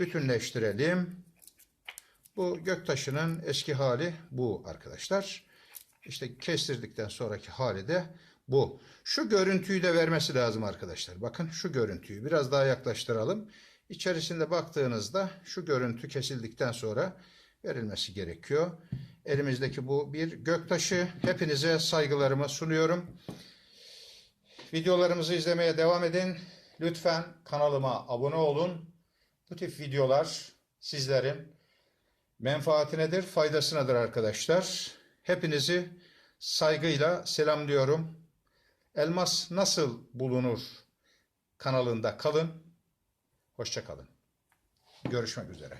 bütünleştirelim. Bu göktaşının eski hali bu arkadaşlar. İşte kestirdikten sonraki hali de bu. Şu görüntüyü de vermesi lazım arkadaşlar. Bakın şu görüntüyü biraz daha yaklaştıralım. İçerisinde baktığınızda şu görüntü kesildikten sonra verilmesi gerekiyor. Elimizdeki bu bir göktaşı. Hepinize saygılarımı sunuyorum. Videolarımızı izlemeye devam edin. Lütfen kanalıma abone olun. Bu tip videolar sizlerin menfaatinedir, faydasınadır arkadaşlar. Hepinizi saygıyla selamlıyorum. Elmas nasıl bulunur kanalında kalın. Hoşça kalın. Görüşmek üzere.